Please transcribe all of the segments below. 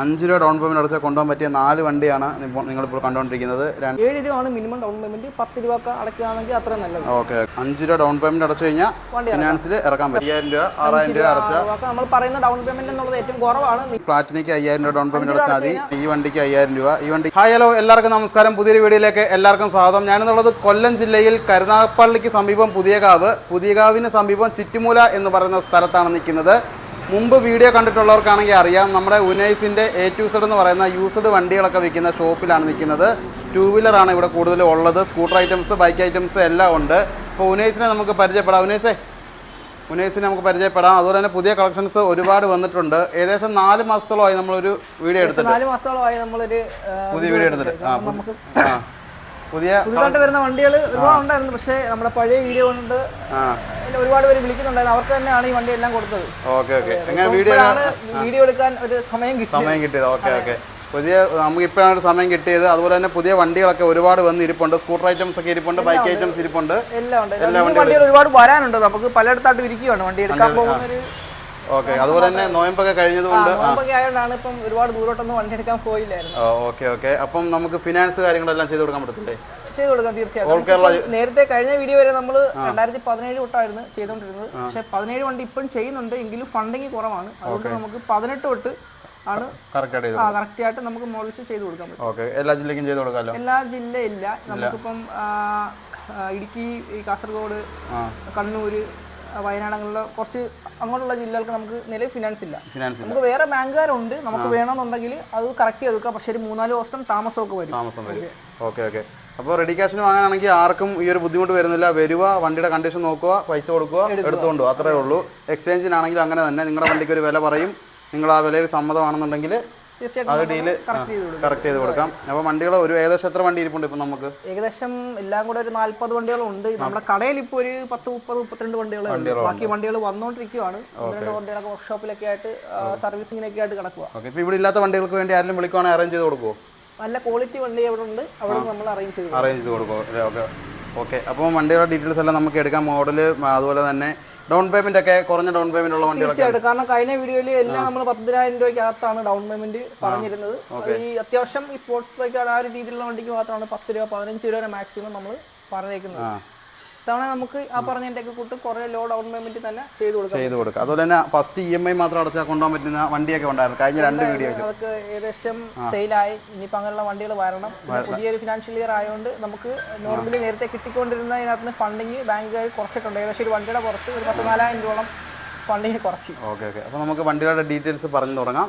അഞ്ച് രൂപ down payment അടച്ചാൽ കൊണ്ടുപോകാൻ പറ്റിയ നാല് വണ്ടിയാണ് ഇപ്പോൾ നിങ്ങളിപ്പോൾ കണ്ടുകൊണ്ടിരിക്കുന്നത്. ഏഴ് രൂപയാണ് മിനിമം ഡൗൺ പേയ്മെന്റ് പത്ത് രൂപ അടയ്ക്കുകയാണെങ്കിൽ അത്ര നല്ലത്. ഓക്കെ. അഞ്ച് രൂപ ഡൗൺ പേയ്മെന്റ് അടച്ചു കഴിഞ്ഞാൽ ഫിനാൻസിൽ ഇറക്കാൻ പറ്റും. അയ്യായിരം രൂപ ആറായിരം രൂപ അടച്ച നമ്മൾ പറയുന്ന ഡൗൺ പേയ്മെന്റ് എന്നുള്ളത് ഏറ്റവും കുറവാണ്. പ്ലാറ്റിനിക്ക് അയ്യായിരം രൂപ ഡൗൺ പേയ്മെന്റ് അടച്ചാൽ മതി. ഈ വണ്ടിക്ക് അയ്യായിരം രൂപ ഈ വണ്ടി ഹായ് ഹലോ എല്ലാവർക്കും നമസ്കാരം. പുതിയൊരു വീഡിയോയിലേക്ക് എല്ലാവർക്കും സ്വാഗതം. ഞാനെന്നുള്ളത് കൊല്ലം ജില്ലയിൽ കരുനാഗപ്പള്ളിക്ക് സമീപം പുതിയകാവ്. പുതിയകാവിന് സമീപം ചിറ്റുമൂല എന്ന് പറയുന്ന സ്ഥലത്താണ് നിൽക്കുന്നത്. മുമ്പ് വീഡിയോ കണ്ടിട്ടുള്ളവർക്കാണെങ്കിൽ അറിയാം നമ്മുടെ ഉനൈസിന്റെ എ ടു സെഡ് എന്ന് പറയുന്ന യൂസ്ഡ് വണ്ടികളൊക്കെ വിൽക്കുന്ന ഷോപ്പിലാണ് നിൽക്കുന്നത്. ടൂ വീലറാണ് ഇവിടെ കൂടുതലും ഉള്ളത്. സ്കൂട്ടർ ഐറ്റംസ് ബൈക്ക് ഐറ്റംസ് എല്ലാം ഉണ്ട്. അപ്പോൾ ഉനൈസിനെ നമുക്ക് പരിചയപ്പെടാം. ഉനൈസേ ഉനൈസിനെ നമുക്ക് പരിചയപ്പെടാം. അതുപോലെ തന്നെ പുതിയ കളക്ഷൻസ് ഒരുപാട് വന്നിട്ടുണ്ട്. ഏകദേശം നാല് മാസത്തോളമായി നമ്മളൊരു വീഡിയോ എടുത്തിട്ട് നാല് മാസത്തോളമായി നമ്മളൊരു പുതിയ വീഡിയോ എടുത്തിട്ട്. ആ. പുതിയ പുതുതായിട്ട് വരുന്ന വണ്ടികൾ ഒരുപാട് ഉണ്ടായിരുന്നു. പക്ഷേ നമ്മുടെ പഴയ വീഡിയോ കൊണ്ട് ഒരുപാട് പേര് വിളിക്കുന്നുണ്ടായിരുന്നു. അവർക്ക് തന്നെയാണ് ഈ വണ്ടി എല്ലാം കൊടുത്തത്. Okay okay. വീഡിയോ എടുക്കാൻ ഒരു സമയം കിട്ടി സമയം കിട്ടിയത്. Okay okay. പുതിയ നമുക്ക് ഇപ്പോഴാണ് ഒരു സമയം കിട്ടിയത്. അതുപോലെ തന്നെ പുതിയ വണ്ടികളൊക്കെ ഒരുപാട് വന്ന് ഇരിപ്പുണ്ട്. സ്കൂട്ടർ ഐറ്റംസ് ഒക്കെ ഇരിപ്പുണ്ട് ബൈക്ക് ഐറ്റംസ് ഇരിപ്പുണ്ട്. എല്ലാം ഉണ്ട്. എല്ലാ വണ്ടികൾ ഒരുപാട് വരാനുണ്ട്. നമുക്ക് പലയിടത്തായിട്ട് ഇരിക്കുകയാണ് വണ്ടി എടുക്കാൻ പോകുന്ന ഒരു ഓക്കെ അതുപോലെ തന്നെ നോയമ്പൊക്കെ കഴിഞ്ഞതുകൊണ്ട് നോമ്പൊക്കെ ആയതുകൊണ്ടാണ് ഇപ്പം ഒരുപാട് ദൂരോട്ടൊന്നും വണ്ടി എടുക്കാൻ പോയില്ലായിരുന്നു ഓക്കെ ഓക്കെ. അപ്പം നമുക്ക് ഫിനാൻസ് കാര്യങ്ങളെല്ലാം ചെയ്ത് കൊടുക്കാൻ പറ്റത്തില്ലേ? ചെയ്തു കൊടുക്കാം തീർച്ചയായിട്ടും. നേരത്തെ കഴിഞ്ഞ വീഡിയോ വരെ നമ്മൾ രണ്ടായിരത്തി പതിനേഴ് തൊട്ടായിരുന്നു ചെയ്തുകൊണ്ടിരുന്നത്. പക്ഷെ പതിനേഴ് വണ്ടി ഇപ്പം ചെയ്യുന്നുണ്ട് എങ്കിലും ഫണ്ടിങ് കുറവാണ്. അതുകൊണ്ട് നമുക്ക് പതിനെട്ട് തൊട്ട് ആണ് കറക്റ്റ് ആയിട്ട് നമുക്ക് മോളിച്ച് ചെയ്ത് കൊടുക്കാൻ പറ്റും. എല്ലാ ജില്ലയ്ക്കും ചെയ്ത് കൊടുക്കാമല്ലോ? എല്ലാ ജില്ലയില്ല. നമുക്കിപ്പം ഇടുക്കി കാസർഗോഡ് കണ്ണൂർ വയനാട് അങ്ങനെയുള്ള കുറച്ച് അങ്ങോട്ടുള്ള ജില്ലകൾക്ക് നമുക്ക് നിലവിൽ ഫിനാൻസ് ഇല്ല. ഫിനാൻസ് നമുക്ക് വേറെ ബാങ്കുകാരുണ്ട്. നമുക്ക് വേണമെന്നുണ്ടെങ്കിൽ അത് കറക്റ്റ് ചെയ്ത് വെക്കാം. പക്ഷേ ഒരു മൂന്നാൽ ദിവസം താമസമൊക്കെ വരും. താമസം വരും. ഓക്കെ. ഓക്കെ അപ്പോൾ റെഡി ക്യാഷിന് വാങ്ങാനാണെങ്കിൽ ആർക്കും ഈ ഒരു ബുദ്ധിമുട്ട് വരുന്നില്ല. വരിക വണ്ടിയുടെ കണ്ടീഷൻ നോക്കുക പൈസ കൊടുക്കുക എടുത്തുകൊണ്ട് അത്രേ ഉള്ളൂ. എക്സ്ചേഞ്ചിനാണെങ്കിൽ അങ്ങനെ തന്നെ. നിങ്ങളുടെ വണ്ടിക്ക് ഒരു വില പറയും. നിങ്ങൾ ആ വിലയിൽ സമ്മതമാണെന്നുണ്ടെങ്കിൽ അത് ഡീൽ കറക്റ്റ് ചെയ്ത് കൊടുക്കും. അപ്പോൾ വണ്ടികൾ ഒരു ഏകദേശം എത്ര വണ്ടി ഇരിപ്പുണ്ട് ഇപ്പം നമുക്ക്? ഏകദേശം എല്ലാം കൂടെ ഒരു നാല്പത് വണ്ടികളുണ്ട്. നമ്മുടെ കടയിൽ ഇപ്പോൾ ഒരു പത്ത് മുപ്പത് മുപ്പത്തിരണ്ട് വണ്ടികളേ ബാക്കി വണ്ടികൾ വന്നുകൊണ്ടിരിക്കുകയാണ് രണ്ട് വണ്ടികളൊക്കെ വർക്ക്ഷോപ്പിലൊക്കെ ആയിട്ട് സർവീസിങ്ങിനൊക്കെ ആയിട്ട് കിടക്കുക ഓക്കെ. ഇപ്പോൾ ഇവിടെ ഇല്ലാത്ത വണ്ടികൾക്ക് വേണ്ടി ആരെങ്കിലും വിളിക്കുവാണെങ്കിൽ അറേഞ്ച് ചെയ്ത് കൊടുക്കുമോ നല്ല ക്വാളിറ്റി വണ്ടി അവിടെ ഉണ്ട്. അവിടെ നമ്മൾ അറേഞ്ച് ചെയ്തു അറേഞ്ച് ചെയ്ത് കൊടുക്കുമോ ഓക്കെ. ഓക്കെ. അപ്പോൾ വണ്ടിയുടെ ഡീറ്റെയിൽസ് എല്ലാം നമുക്ക് എടുക്കാം. മോഡൽ അതുപോലെ തന്നെ ഡൗൺ പേയ്മെന്റ് ഒക്കെ കുറഞ്ഞ ഡൗൺ പേയ്മെന്റ് ഉള്ള വണ്ടികളൊക്കെ തീർച്ചയായിട്ടും. കാരണം കഴിഞ്ഞ വീഡിയോയിൽ എല്ലാം നമ്മൾ പത്തിനായിരം രൂപയ്ക്കകത്താണ് ഡൗൺ പേയ്മെന്റ് പറഞ്ഞിരുന്നത്. ഈ അത്യാവശ്യം ഈ സ്പോർട്സ് ബൈക്ക് ആ ഒരു രീതിയിലുള്ള വണ്ടിക്ക് മാത്രമാണ് പത്ത് രൂപ പതിനഞ്ച് രൂപ വരെ മാക്സിമം നമ്മൾ പറഞ്ഞേക്കുന്നത്. ഇത്തവണ നമുക്ക് ആ പറഞ്ഞതിന്റെ ഒക്കെ കൂട്ട് കുറേ ലോ ഡൗൺ പേയ്മെന്റ് തന്നെ ചെയ്ത് കൊടുക്കാം. ചെയ്ത് കൊടുക്കുക അതുപോലെ തന്നെ ഫസ്റ്റ് ഇ എം ഐ മാത്രം അടച്ചാൽ കൊണ്ടുപോകാൻ പറ്റുന്ന വണ്ടിയൊക്കെ ഉണ്ടായിരുന്നു. കഴിഞ്ഞ രണ്ട് വീഡിയോ അതൊക്കെ ഏകദേശം സെയിലായി ഇനിയിപ്പോൾ അങ്ങനെയുള്ള വണ്ടികൾ വരണം. പുതിയൊരു ഫിനാൻഷ്യൽ ഇയർ ആയതുകൊണ്ട് നമുക്ക് നോർമലി നേരത്തെ കിട്ടിക്കൊണ്ടിരുന്നതിനകത്ത് നിന്ന് ഫണ്ടിങ് ബാങ്കുകാർ കുറച്ചിട്ടുണ്ട്. ഏകദേശം ഒരു വണ്ടിയുടെ പുറത്ത് ഒരു പത്ത് നാലായിരം രൂപയോളം ഫണ്ടിങ് കുറച്ച്. Okay okay. അപ്പോൾ നമുക്ക് വണ്ടികളുടെ ഡീറ്റെയിൽസ് പറഞ്ഞു തുടങ്ങാം.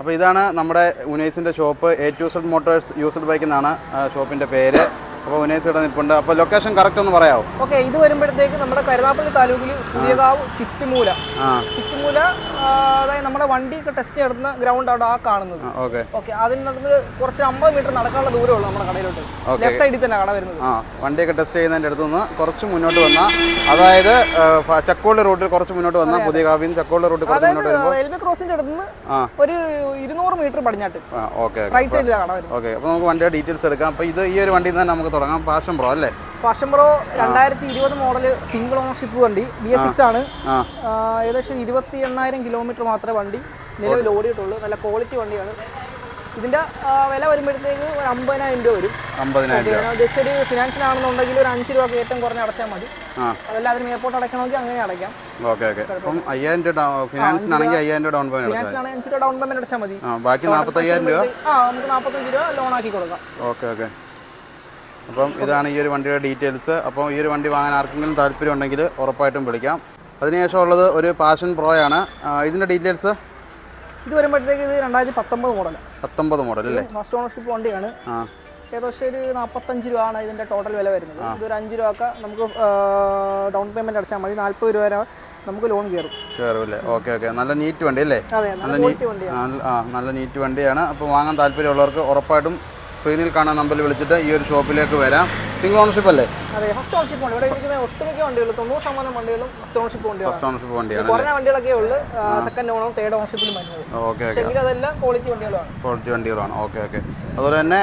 അപ്പോൾ ഇതാണ് നമ്മുടെ ഉനൈസിന്റെ shop A to Z motors used bike എന്നാണ് ഷോപ്പിന്റെ പേര്. അപ്പോൾ ഉനൈസ് ഇവിടെ നിൽപ്പുണ്ട്. അപ്പോൾ ലൊക്കേഷൻ കറക്റ്റ് ഒന്ന് പറയാമോ ഓക്കെ ഇത് വരുമ്പോഴത്തേക്ക് നമ്മുടെ കരുനാപ്പള്ളി താലൂക്കിൽ പുതിയകാവ് ചിറ്റുമൂല. ചിറ്റുമൂല അതായത് നമ്മുടെ വണ്ടിയൊക്കെ ടെസ്റ്റ് നടത്തുന്ന ഗ്രൗണ്ട് അവിടെ ആ കാണുന്നത്. ഓക്കെ ഓക്കെ അതിൽ നടന്ന് കുറച്ച് അമ്പത് മീറ്റർ നടക്കാനുള്ള ദൂരമുള്ളൂ നമ്മുടെ കടയിലോട്ട്. ലെഫ്റ്റ് സൈഡിൽ തന്നെ കട വരുന്നത്. ആ വണ്ടിയൊക്കെ ടെസ്റ്റ് ചെയ്യുന്നതിന്റെ അടുത്ത് നിന്ന് കുറച്ച് മുന്നോട്ട് വന്നാൽ അതായത് ചക്കോളി റൂട്ടിൽ കുറച്ച് മുന്നോട്ട് വന്നാൽ പുതിയ കാവ്യം ചക്കോളി റൂട്ടിൽ കുറച്ച് മുന്നോട്ട് വരുമ്പോൾ റെയിൽവേ ക്രോസിന്റെ അടുത്ത് നിന്ന് ഒരു ഇരുന്നൂറ് മീറ്റർ പടിഞ്ഞാട്ട്. റൈറ്റ് സൈഡിൽ കട വരും ഓക്കെ അപ്പോൾ നമുക്ക് വണ്ടിയുടെ ഡീറ്റെയിൽസ് എടുക്കാം. അപ്പോൾ ഇത് ഈ ഒരു വണ്ടിയിൽ തന്നെ നമുക്ക് തുടങ്ങാം. പാഷൻ പ്രോ അല്ലേ? പാഷൻ പ്രോ രണ്ടായിരത്തി ഇരുപത് മോഡൽ സിംഗിൾ ഓണർഷിപ്പ് വണ്ടി ബി എസ് സിക്സ് ആണ്. ഏകദേശം ഇരുപത്തി എണ്ണായിരം കിലോമീറ്റർ മാത്രമേ വണ്ടി നിലവിൽ ഓടിയിട്ടുള്ളൂ. നല്ല ക്വാളിറ്റി വണ്ടിയാണ്. ഇതിന്റെ വില വരുമ്പോഴത്തേക്ക് ഒരു അമ്പതിനായിരം രൂപ വരും. ജസ്റ്റ് ഒരു ഫിനാൻസിനാണെന്നുണ്ടെങ്കിൽ ഒരു അഞ്ച് രൂപ ഏറ്റവും കുറഞ്ഞ് അടച്ചാൽ മതി. അതല്ല അതിന് എയർപോർട്ട് അടയ്ക്കണമെങ്കിൽ അങ്ങനെ അടയ്ക്കാം. അയ്യായിരം രൂപ ഫിനാൻസിനാണെങ്കിൽ അയ്യായിരം രൂപ ഡൗൺ പേയ്മെന്റ് അടച്ചാൽ ഫിനാൻസിനാണെങ്കിൽ അഞ്ച് രൂപ ഡൗൺ പേയ്മെന്റ് അടച്ചാൽ മതി. ബാക്കി നാൽപ്പത്തയ്യായിരം രൂപ? ആ നമുക്ക് നാൽപ്പത്തഞ്ച് രൂപ ലോൺ ആക്കി കൊടുക്കാം. Okay okay. അപ്പം ഇതാണ് ഈ ഒരു വണ്ടിയുടെ ഡീറ്റെയിൽസ് അപ്പോൾ ഈ ഒരു വണ്ടി വാങ്ങാൻ ആർക്കെങ്കിലും താല്പര്യം ഉണ്ടെങ്കിൽ ഉറപ്പായിട്ടും വിളിക്കാം. അതിനുശേഷം ഉള്ളത് ഒരു പാഷൻ പ്രോ ആണ് ഇതിന്റെ ഇതിന്റെ ഡീറ്റെയിൽസ്? ഇത് വരുമ്പോഴത്തേക്ക് ഇത് രണ്ടായിരത്തി പത്തൊമ്പത് മോഡൽ പത്തൊമ്പത് മോഡൽ അല്ലേ? ഫസ്റ്റ് ഓണർഷിപ്പ് വണ്ടിയാണ്. ഏകദേശം ഒരു നാൽപ്പത്തഞ്ച് ആണ് ഇതിന്റെ ടോട്ടൽ വില വരുന്നത്. ഇതൊരു അഞ്ച് രൂപ നമുക്ക് ഡൗൺ പേയ്മെന്റ് അടച്ചാൽ മതി. നാൽപ്പത് രൂപ വരെ നമുക്ക് ലോൺ കയറും. കയറും അല്ലേ ഓക്കെ ഓക്കെ. നല്ല നീറ്റ് വണ്ടി അല്ലേ? നല്ല നീറ്റ് നല്ല നീറ്റ് വണ്ടിയാണ്. അപ്പോൾ വാങ്ങാൻ താല്പര്യമുള്ളവർക്ക് ഉറപ്പായിട്ടും സ്ക്രീനിൽ കാണാൻ നമ്പറിൽ വിളിച്ചിട്ട് ഈ ഒരു ഷോപ്പിലേക്ക് വരാം. സിംഗിൾ ഓണർഷിപ്പ് അല്ലേ? അതെ ഫസ്റ്റ് ഓണർഷിപ്പ് ഇവിടെ ഇരിക്കുന്ന ഒട്ടുമിക്ക വണ്ടികൾ തൊണ്ണൂറ് ശതമാനം വണ്ടികളും ഫസ്റ്റ് ഓണർഷിപ്പ് വണ്ടികളാണ്. ഫസ്റ്റ് ഓണർഷിപ്പ് വണ്ടിയാണ് കുറഞ്ഞ വണ്ടികളൊക്കെ ഉള്ളു. സെക്കൻഡ് തേർഡ് ഓണർഷിപ്പിലും വരുന്നത് ഓക്കെ ഓക്കെ. പക്ഷേ അതെല്ലാം ക്വാളിറ്റി വണ്ടികളാണ്. ക്വാളിറ്റി വണ്ടികളാണ്. Okay okay. അതുപോലെ തന്നെ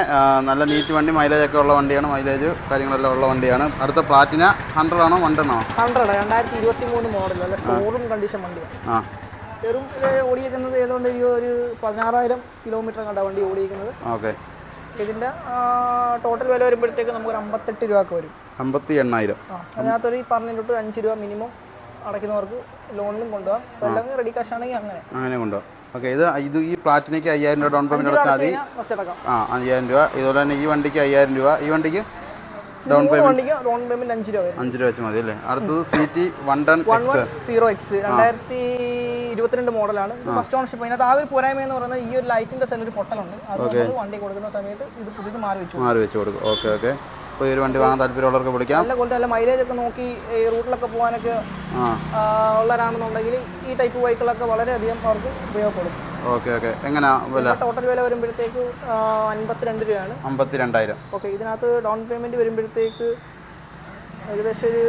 നല്ല നീറ്റ് വണ്ടി മൈലേജ് ഒക്കെ ഉള്ള വണ്ടിയാണ്. മൈലേജ് കാര്യങ്ങളെല്ലാം ഉള്ള വണ്ടിയാണ്. അടുത്ത പ്ലാറ്റിന ഹൺഡ്രഡ് ആണോ വൺ ആണോ? ഹൺഡ്രഡ് രണ്ടായിരത്തി ഇരുപത്തി മൂന്ന് മോഡൽ അല്ല ഷോറൂം കണ്ടീഷൻ വണ്ടിയാണ്. ആ. വെറും ഏതുകൊണ്ട് ഈ ഒരു പതിനാറായിരം കിലോമീറ്റർ കണ്ട വണ്ടി ഓടിയിരിക്കുന്നത് ഓക്കെ. ഇതിന്റെ ടോട്ടൽ വില വരുമ്പോഴത്തേക്ക് നമുക്ക് ഒരു അമ്പത്തെട്ട് രൂപ ഒക്കെ വരും. അമ്പത്തി എണ്ണായിരം അതിനകത്തൊരു ഈ പറഞ്ഞ തൊട്ട് അഞ്ച് രൂപ മിനിമം അടയ്ക്കുന്നവർക്ക് ലോണിലും കൊണ്ടുപോകാം. അതല്ലെങ്കിൽ റെഡി കാശ് ആണെങ്കിൽ അങ്ങനെ. അങ്ങനെ കൊണ്ടുപോകാം. ഓക്കെ ഇത് ഇത് ഈ പ്ലാറ്റിനയ്ക്ക് അയ്യായിരം രൂപ ഡൗൺ പേയ്മെന്റ് അടച്ചാൽ മതി. ആ അയ്യായിരം രൂപ. ഇതുപോലെ തന്നെ ഈ വണ്ടിക്ക് അയ്യായിരം രൂപ. ഈ വണ്ടിക്ക് ഡൗൺ മൂന്ന് ഡൗൺ പേയ്മെന്റ് അഞ്ച് രൂപ അഞ്ച് രൂപ വെച്ച് മതി അല്ലേ? അടുത്തത് C T one ten zero X രണ്ടായിരത്തി ഇരുപത്തിരണ്ട് മോഡലാണ്. ഫസ്റ്റ് ഓണർഷിപ്പ് അതിനകത്ത് ആ ഒരു പോരായ്മ എന്ന് പറയുന്നത് ഈ ഒരു ലൈറ്റിന്റെ സെല്ലൊരു പൊട്ടലുണ്ട്. അത് വണ്ടി കൊടുക്കുന്ന സമയത്ത് ഇത് പുതിയത് മാറി വെച്ചു. മാറി വെച്ചു കൊടുക്കും. ഓക്കെ ഓക്കെ ഇപ്പോൾ ഈ ഒരു വണ്ടി വാങ്ങാൻ താല്പര്യമുള്ളവർക്ക് വിളിക്കാം. നല്ല കൊണ്ട് നല്ല മൈലേജ് ഒക്കെ നോക്കി ഈ റൂട്ടിലൊക്കെ പോകാനൊക്കെ ഉള്ളവരാണെന്നുണ്ടെങ്കിൽ ഈ ടൈപ്പ് ബൈക്കുകളൊക്കെ വളരെയധികം അവർക്ക് ഉപയോഗപ്പെടും. ഓക്കെ ഓക്കെ എങ്ങനെയാ വില? ടോട്ടൽ വില വരുമ്പോഴത്തേക്ക് അൻപത്തിരണ്ട് രൂപയാണ്. അമ്പത്തി രണ്ടായിരം ഓക്കെ ഇതിനകത്ത് ഡൗൺ പേയ്മെന്റ് വരുമ്പോഴത്തേക്ക് ഏകദേശം ഒരു